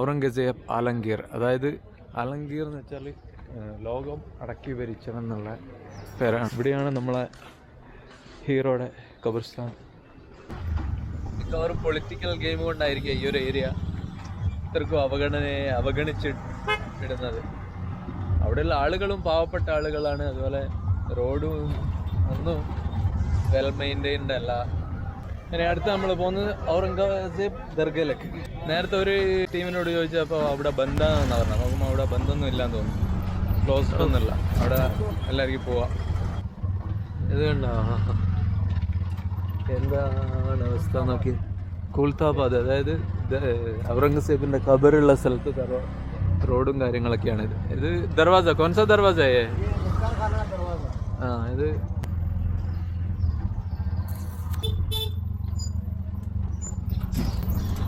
ഔറംഗസേബ് ആലങ്കീർ. അതായത് അലങ്കീർ എന്ന് വെച്ചാൽ ലോകം അടക്കി ഭരിച്ചവെന്നുള്ള പേരാണ്. ഇവിടെയാണ് നമ്മളെ ഹീറോയുടെ കബർസ്ഥാൻ. മിക്കവാറും പൊളിറ്റിക്കൽ ഗെയിം കൊണ്ടായിരിക്കും ഈ ഒരു ഏരിയ ഇത്രക്കും അവഗണനയെ അവഗണിച്ച് ഇടുന്നത്. അവിടെയുള്ള ആളുകളും പാവപ്പെട്ട ആളുകളാണ്. അതുപോലെ റോഡും ഒന്നും വെൽ മെയിന്റൈൻഡ് അല്ല. ഇനി അടുത്ത് നമ്മൾ പോകുന്നത് ഔറംഗസേബ് ദർഗയിലേക്ക്. നേരത്തെ ഒരു ടീമിനോട് ചോദിച്ചപ്പോൾ അവിടെ ബന്ധാന്നാണ് പറഞ്ഞത്. നോക്കുമ്പോൾ അവിടെ ബന്ധമൊന്നും ഇല്ലാന്ന് തോന്നുന്നു. ക്ലോസ്ഡ് ഒന്നുമില്ല. അവിടെ എല്ലാവർക്കും പോവാം. ഇത് കണ്ടോ? എന്താണ് അവസ്ഥ നോക്കി. കുൽത്താബാദ് അതായത് ഔറംഗസേബിന്റെ ഔറംഗസേബിന്റെ ഖബറുള്ള സ്ഥലത്ത് റോഡും കാര്യങ്ങളൊക്കെയാണ് ഇത്. ഇത് ദർവാസ? കൊൻസ ദർവാസ ആ ഇത്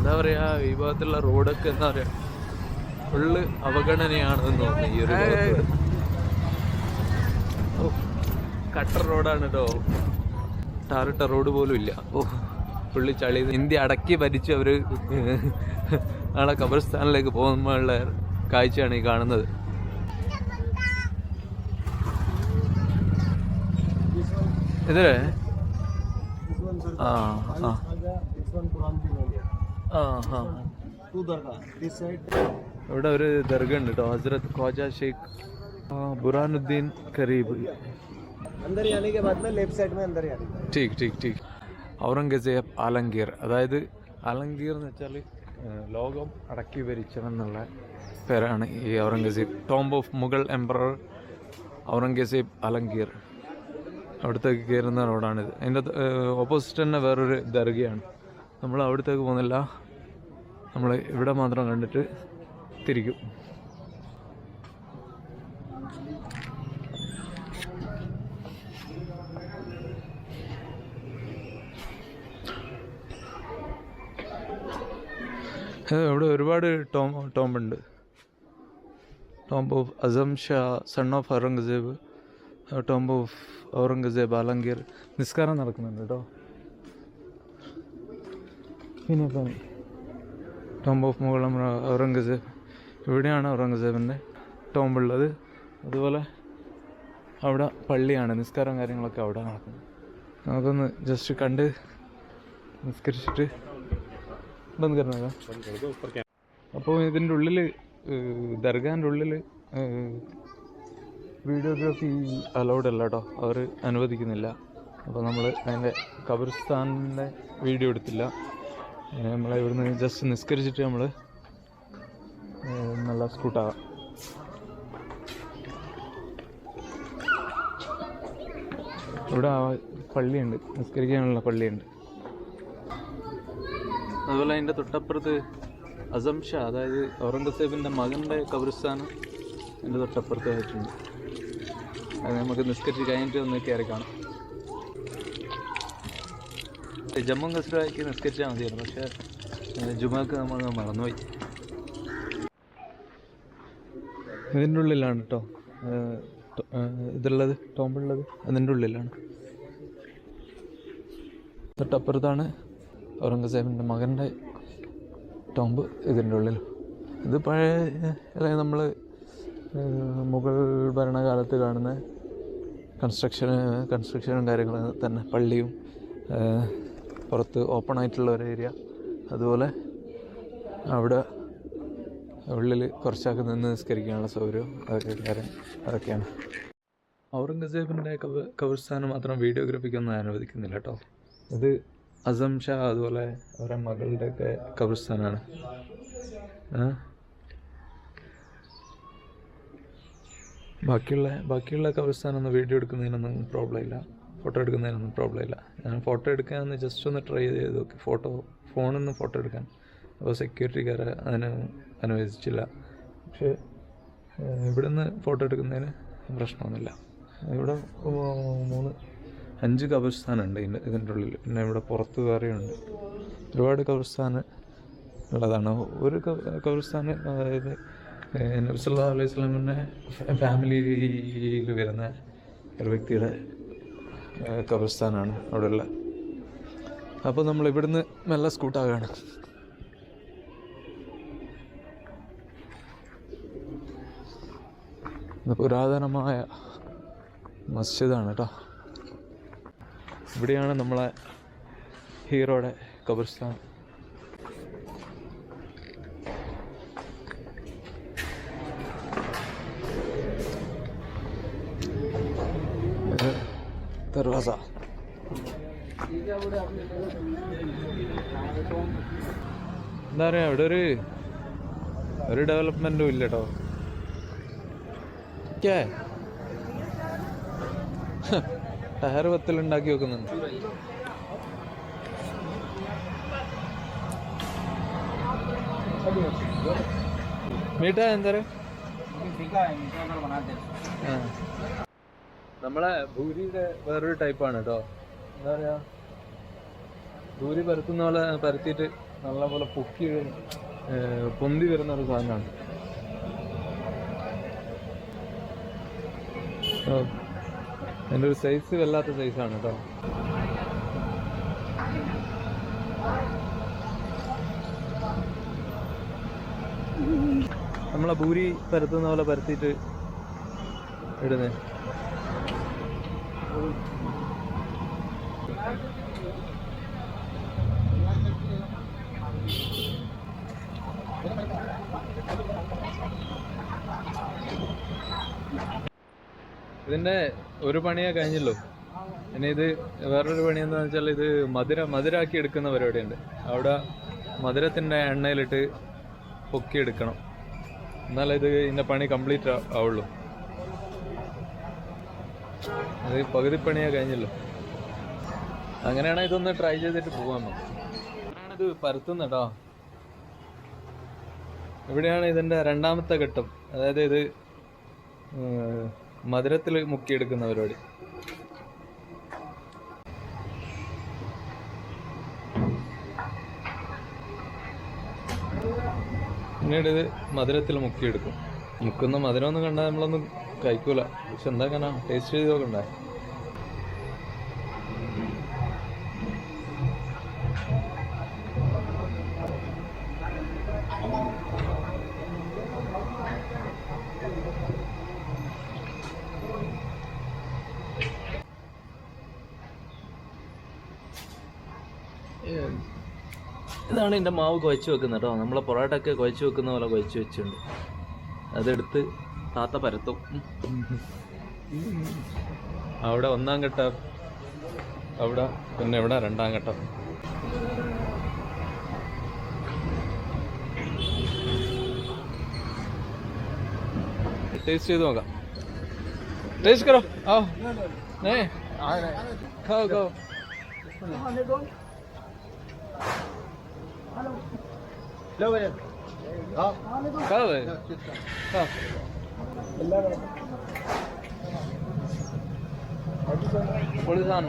എന്താ പറയാ ഈ ഭാഗത്തുള്ള റോഡൊക്കെ എന്താ പറയാ ഫുള്ള് അവഗണനയാണെന്ന് തോന്നുന്നു ഈ ഒരു. ഓ, കട്ടർ റോഡാണ് കേട്ടോ ടാറിട്ട റോഡ് പോലും ഇല്ല ഓ പുള്ളി ചളി ഇന്ത്യ അടക്കി ഭരിച്ച് അവർ നാളെ ഖബർസ്ഥാനിലേക്ക് പോകുമ്പോഴുള്ള കാഴ്ചയാണ് ഈ കാണുന്നത് ഇതല്ലേ ആ ആ ആ ആ ഇവിടെ ഒരു ദർഗ ഉണ്ട് കേട്ടോ ഹസ്രത് ഖ്വാജ ഷെയ്ഖ്. ബുറാനുദ്ദീൻ കരീബ് ഔറംഗസേബ് ആലങ്കീർ. അതായത് ആലങ്കീർ എന്ന് വെച്ചാൽ ലോകം അടക്കി ഭരിച്ചവെന്നുള്ള പേരാണ് ഈ Aurangzeb. Tomb of Mughal emperor Aurangzeb Alamgir അവിടുത്തേക്ക് കയറുന്ന റോഡാണിത്. അതിന്റെ ഓപ്പോസിറ്റ് തന്നെ വേറൊരു ദർഗയാണ്. നമ്മൾ അവിടത്തേക്ക് പോകുന്നില്ല. നമ്മൾ ഇവിടെ മാത്രം കണ്ടിട്ട് തിരിക്കും. ഇവിടെ ഒരുപാട് tomb ടോംബുണ്ട് tomb of Azam Shah son of Aurangzeb tomb of Aurangzeb Alamgir നിസ്കാരം നടക്കുന്നുണ്ട് കേട്ടോ പിന്നെ ടോംബ് ഓഫ് മുഗളം ഔറംഗസേബ്. ഇവിടെയാണ് ഔറംഗസേബിന്റെ ടോംബ് ഉള്ളത്. അതുപോലെ അവിടെ പള്ളിയാണ്. നിസ്കാരം കാര്യങ്ങളൊക്കെ അവിടെ നടക്കുന്നത്. നമുക്കൊന്ന് ജസ്റ്റ് കണ്ട് നിസ്കരിച്ചിട്ട് ബന്ദ് അപ്പോൾ ഇതിന്റെ ഉള്ളിൽ ദർഗാന്റെ ഉള്ളിൽ വീഡിയോഗ്രാഫി അലൗഡ് അല്ല കേട്ടോ അവർ അനുവദിക്കുന്നില്ല. അപ്പോൾ നമ്മൾ അതിന്റെ ഖബർസ്ഥാനിന്റെ വീഡിയോ എടുത്തില്ല. നമ്മൾ ഇവിടുന്ന് ജസ്റ്റ് നിസ്കരിച്ചിട്ട് നമ്മൾ നല്ല സ്കൂട്ടാകാം ഇവിടെ പള്ളിയുണ്ട്. നിസ്കരിക്കാനുള്ള പള്ളിയുണ്ട്. അതുപോലെ അതിന്റെ തൊട്ടപ്പുറത്ത് അസംഷ അതായത് ഔറംഗസേബിന്റെ മകന്റെ കബറിസ്ഥാനം എന്റെ തൊട്ടപ്പുറത്ത് ആയിട്ടുണ്ട് അത് നമുക്ക് നിസ്കരിച്ച് കഴിഞ്ഞിട്ട് ഒന്ന് കയറി കാണാം. ജമ്മു കസ്രായിക്ക് നിസ്കരിച്ചാൽ മതിയായിരുന്നു പക്ഷേ ജുമാക്ക് നമ്മൾ മറന്നുപോയി ഇതിന്റെ ഉള്ളിലാണ് കേട്ടോ ഇതുള്ളത് ടോമ്പുള്ളത് അതിന്റെ ഉള്ളിലാണ് തൊട്ടപ്പുറത്താണ് ഔറംഗസേബിന്റെ മകന്റെ ടോംബ് ഇതിന്റെ ഉള്ളിൽ ഇത് പഴയ അല്ലെങ്കിൽ നമ്മൾ മുഗൾ ഭരണകാലത്ത് കാണുന്ന കൺസ്ട്രക്ഷൻ കൺസ്ട്രക്ഷനും കാര്യങ്ങളും തന്നെ പള്ളിയും പുറത്ത് ഓപ്പൺ ആയിട്ടുള്ള ഒരു ഏരിയ അതുപോലെ അവിടെ ഉള്ളിൽ കുറച്ചൊക്കെ നിന്ന് നിസ്കരിക്കാനുള്ള സൗകര്യവും അതൊക്കെ കാര്യം അതൊക്കെയാണ്. ഔറംഗസേബിന്റെ കവ കബർസ്ഥാനം മാത്രം വീഡിയോഗ്രാഫിക്കൊന്നും അനുവദിക്കുന്നില്ല കേട്ടോ. ഇത് അസം ഷാ അതുപോലെ അവരുടെ മകളുടെ ഒക്കെ കബർസ്ഥാനാണ്. ബാക്കിയുള്ള ബാക്കിയുള്ള കബർസ്ഥാനൊന്നും വീഡിയോ എടുക്കുന്നതിനൊന്നും പ്രോബ്ലം ഇല്ല. ഫോട്ടോ എടുക്കുന്നതിനൊന്നും പ്രോബ്ലം ഇല്ല. ഞാൻ ഫോട്ടോ എടുക്കാമെന്ന് ജസ്റ്റ് ഒന്ന് ട്രൈ ചെയ്ത് നോക്കി. ഫോട്ടോ ഫോണിൽ നിന്ന് ഫോട്ടോ എടുക്കാൻ. അപ്പോൾ സെക്യൂരിറ്റിക്കാർ അതിന് അനുവദിച്ചില്ല. പക്ഷേ ഇവിടെ ഇവിടുന്ന് ഫോട്ടോ എടുക്കുന്നതിന് പ്രശ്നമൊന്നുമില്ല. ഇവിടെ മൂന്ന് അഞ്ച് കബർസ്ഥാനുണ്ട് ഇതിന്റെ ഇതിന്റെ ഉള്ളിൽ പിന്നെ ഇവിടെ പുറത്ത് വേറെയുണ്ട്. ഒരുപാട് കബർസ്ഥാന് ഉള്ളതാണ്. ഒരു കബർസ്ഥാന് അതായത് നബ്സല്ലാ അലൈഹി സ്വലാമിന്റെ ഫാമിലിയിൽ വരുന്ന ഒരു വ്യക്തിയുടെ ഖബർസ്ഥാനാണ് അവിടെയുള്ള. അപ്പോൾ നമ്മൾ ഇവിടുന്ന് മെല്ലെ സ്കൂട്ടാകുകയാണ് പുരാതനമായ മസ്ജിദാണ് കേട്ടോ ഇവിടെയാണ് നമ്മളെ ഹീറോയുടെ ഖബർസ്ഥാൻ ദർവാസ എന്താ പറയാ ഇവിടെ ഒരു ഒരു ഡെവലപ്മെന്റും ഇല്ല കേട്ടോ ടയർ പത്തിലുണ്ടാക്കി വെക്കുന്നുണ്ട്. മീട്ട എന്താ പറയാ? ആ. നമ്മളെ ഭൂരിയുടെ വേറൊരു ടൈപ്പാണ് കേട്ടോ എന്താ പറയാ? ഭൂരി പരത്തുന്ന പോലെ പരത്തിയിട്ട് നല്ല പോലെ പൊക്കി പൊന്തി വരുന്ന ഒരു സാധനമാണ്. എന്റെ ഒരു സൈസ് വല്ലാത്ത സൈസാണ് കേട്ടോ നമ്മളെ ഭൂരി പരത്തുന്ന പോലെ പരത്തിയിട്ട് ഇടുന്നേ. ഇതിന്റെ ഒരു പണിയാ കഴിഞ്ഞല്ലോ ഇനി ഇത് വേറൊരു പണി എന്താന്ന് വെച്ചാൽ ഇത് മധുര മധുരാക്കി എടുക്കുന്ന പരിപാടിയുണ്ട്. അവിടെ മധുരത്തിന്റെ എണ്ണയിലിട്ട് പൊക്കി എടുക്കണം എന്നാലേ ഇത് ഇതിന്റെ പണി കംപ്ലീറ്റ് ആവുള്ളൂ. അത് പകുതി പണിയാ കഴിഞ്ഞല്ലോ. അങ്ങനെയാണെങ്കിൽ ഇതൊന്ന് ട്രൈ ചെയ്തിട്ട് പോവാൻ നമുക്ക്. ഇവിടെയാണ് കേട്ടോ ഇവിടെയാണ് ഇതിന്റെ രണ്ടാമത്തെ ഘട്ടം. അതായത് ഇത് മധുരത്തിൽ മുക്കിയെടുക്കുന്ന പരിപാടി. പിന്നീട് ഇത് മധുരത്തിൽ മുക്കിയെടുക്കും. മുക്കുന്ന മധുരം ഒന്നും കണ്ടാൽ നമ്മളൊന്നും കഴിക്കൂല. പക്ഷെ എന്താ ടേസ്റ്റ് ചെയ്ത് നോക്കണ്ടേ? ഇതാണ് എന്റെ മാവ് കുഴച്ച് വെക്കുന്നത് കേട്ടോ. നമ്മളെ പൊറോട്ട ഒക്കെ കുഴച്ച് വെക്കുന്ന പോലെ കുഴച്ച് വെച്ചിട്ടുണ്ട്. അതെടുത്ത് താത്ത പരത്തും. അവിടെ ഒന്നാം ഘട്ടം അവിടെ പിന്നെ ഇവിടെ രണ്ടാം ഘട്ടം. ടേസ്റ്റ് ചെയ്ത് നോക്കാം. ടേസ്റ്റ് കറോ? ആ. ഏ ഹലോ ഹലോ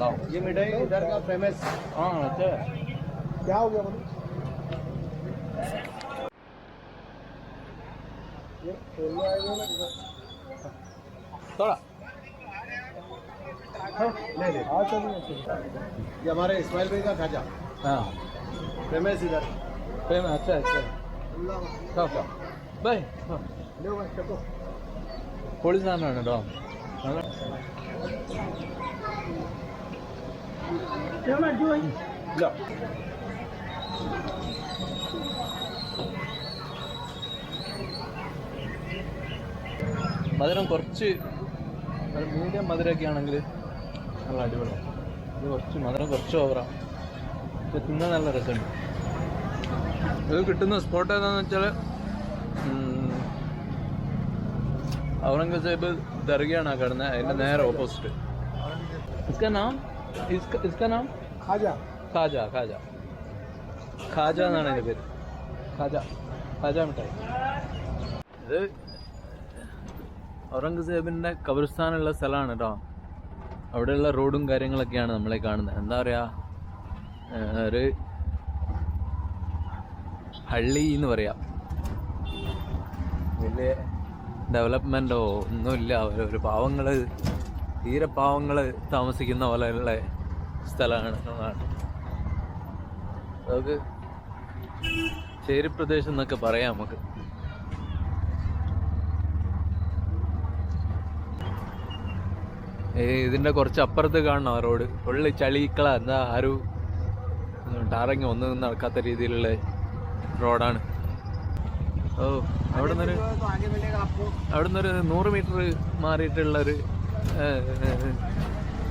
कब ये मिठाई इधर का फ़ेमस हाँ अच्छा। क्या हो गया थोड़ा। ये हमारे इस्माइल भाई का खाजा। हाँ। फ़ेमस इधर। फ़ेमस अच्छा अच्छा। ബൈ. കേട്ടോ. മധുരം കുറച്ച് മീഡിയം മധുരമൊക്കെ ആണെങ്കിൽ നല്ല അടിപൊളിയാണ് ഇത് കുറച്ച് മധുരം കുറച്ച് ഓവറാണ് പക്ഷെ തിന്നാൻ നല്ല രസമുണ്ട്. ഇത് കിട്ടുന്ന സ്പോട്ട് ഏതാന്ന് വെച്ചാൽ ഔറംഗസേബ് ദർഗയാണ് കിടന്നത് അതിന്റെ നേരെ ഓപ്പോസിറ്റ് खाजा ഖാജ. ഖാജ എന്നാണ് എന്റെ പേര്. ഖാജ ഖാജ മിഠായി. ഇത് ഔറംഗസേബിന്റെ കബർസ്ഥാനുള്ള സ്ഥലമാണ് കേട്ടോ അവിടെയുള്ള റോഡും കാര്യങ്ങളൊക്കെയാണ് നമ്മളെ കാണുന്നത്. എന്താ പറയുക ഒരു ഹള്ളി എന്ന് പറയാം. വലിയ ഡെവലപ്മെന്റോ ഒന്നുമില്ല. ഒരു പാവങ്ങൾ തീരെ പാവങ്ങൾ താമസിക്കുന്ന പോലെയുള്ള സ്ഥലമാണ്. നമുക്ക് ചേരി പ്രദേശം എന്നൊക്കെ പറയാം നമുക്ക്. ഇതിന്റെ കുറച്ച് അപ്പുറത്ത് കാണണം റോഡ്. ഉള്ളി ചളിക്കള എന്താ ആരും ടാറങ്ങി ഒന്നും നടക്കാത്ത രീതിയിലുള്ള റോഡാണ്. ഓ അവിടെ നിന്നൊരു അവിടെ നിന്നൊരു നൂറ് മീറ്റർ മാറിയിട്ടുള്ള ഒരു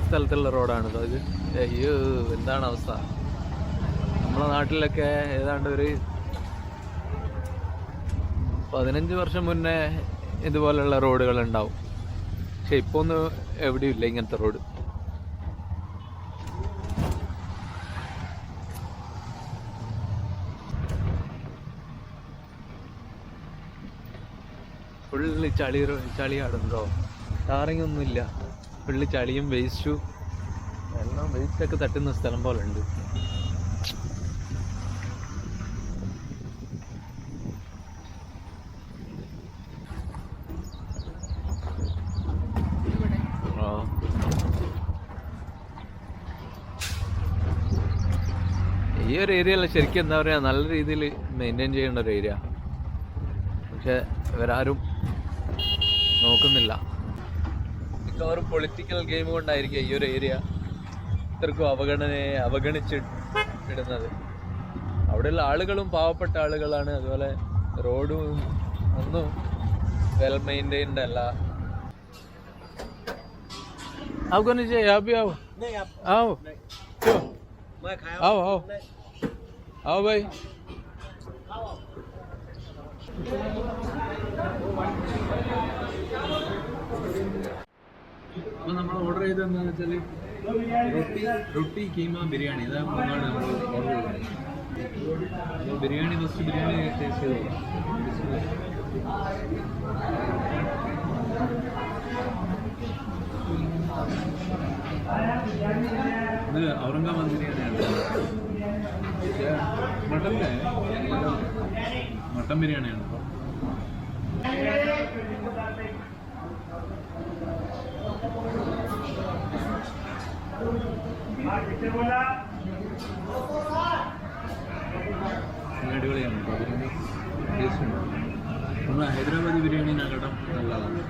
സ്ഥലത്തുള്ള റോഡാണ് ഇത്. അയ്യോ എന്താണ് അവസ്ഥ? നമ്മളെ നാട്ടിലൊക്കെ ഏതാണ്ട് ഒരു പതിനഞ്ച് വർഷം മുന്നേ ഇതുപോലെയുള്ള റോഡുകൾ ഉണ്ടാവും പക്ഷെ ഇപ്പോൾ ഒന്നും എവിടെയും ഇല്ല ഇങ്ങനത്തെ റോഡ്. ഫുള്ള് ചളി ചളിയാടുണ്ടോ ടാറിങ് ഒന്നുമില്ല ഫുള്ള് ചളിയും വേസ്റ്റും. എല്ലാം വേസ്റ്റ് ഒക്കെ തട്ടുന്ന സ്ഥലം പോലെ ഉണ്ട്. ഈ ഒരു ഏരിയയിൽ ശരിക്കും എന്താ പറയാ നല്ല രീതിയിൽ മെയിന്റെയിൻ ചെയ്യേണ്ട ഒരു ഏരിയ പക്ഷെ ഇവരാരും നോക്കുന്നില്ല മിക്കവാറും പൊളിറ്റിക്കൽ ഗെയിം കൊണ്ടായിരിക്കും ഈ ഒരു ഏരിയ ഇത്രക്കും അവഗണനയെ അവഗണിച്ച് ഇടുന്നത് അവിടെയുള്ള ആളുകളും പാവപ്പെട്ട ആളുകളാണ് അതുപോലെ റോഡും ഒന്നും വെൽ മെയിൻറ്റൈൻഡ് അല്ല आप कौन चाहिए आप भी आओ नहीं आप आओ क्यों मैं खाया आओ आओ आओ भाई അപ്പോൾ ചെയ്തത് എന്താണെന്ന് വെച്ചാൽ റൊട്ടി റൊട്ടി കീമ ബിരിയാണി. ഇതാ മൂന്നാണ് നമ്മൾ ഓർഡർ ചെയ്തത്. ബിരിയാണി ഫസ്റ്റ് ബിരിയാണി ടേസ്റ്റ് ചെയ്തു? ഇത് ഔറംഗാബാദ് ബിരിയാണിയാണ് മട്ടന്റെ മട്ടൻ ബിരിയാണിയാണ് അപ്പോൾ നല്ല അടിപൊളിയാണ്. ബിരിയാണി ടേസ്റ്റ് നമ്മൾ ഹൈദരാബാദി ബിരിയാണിനെക്കാട്ടും നല്ലതാണ്.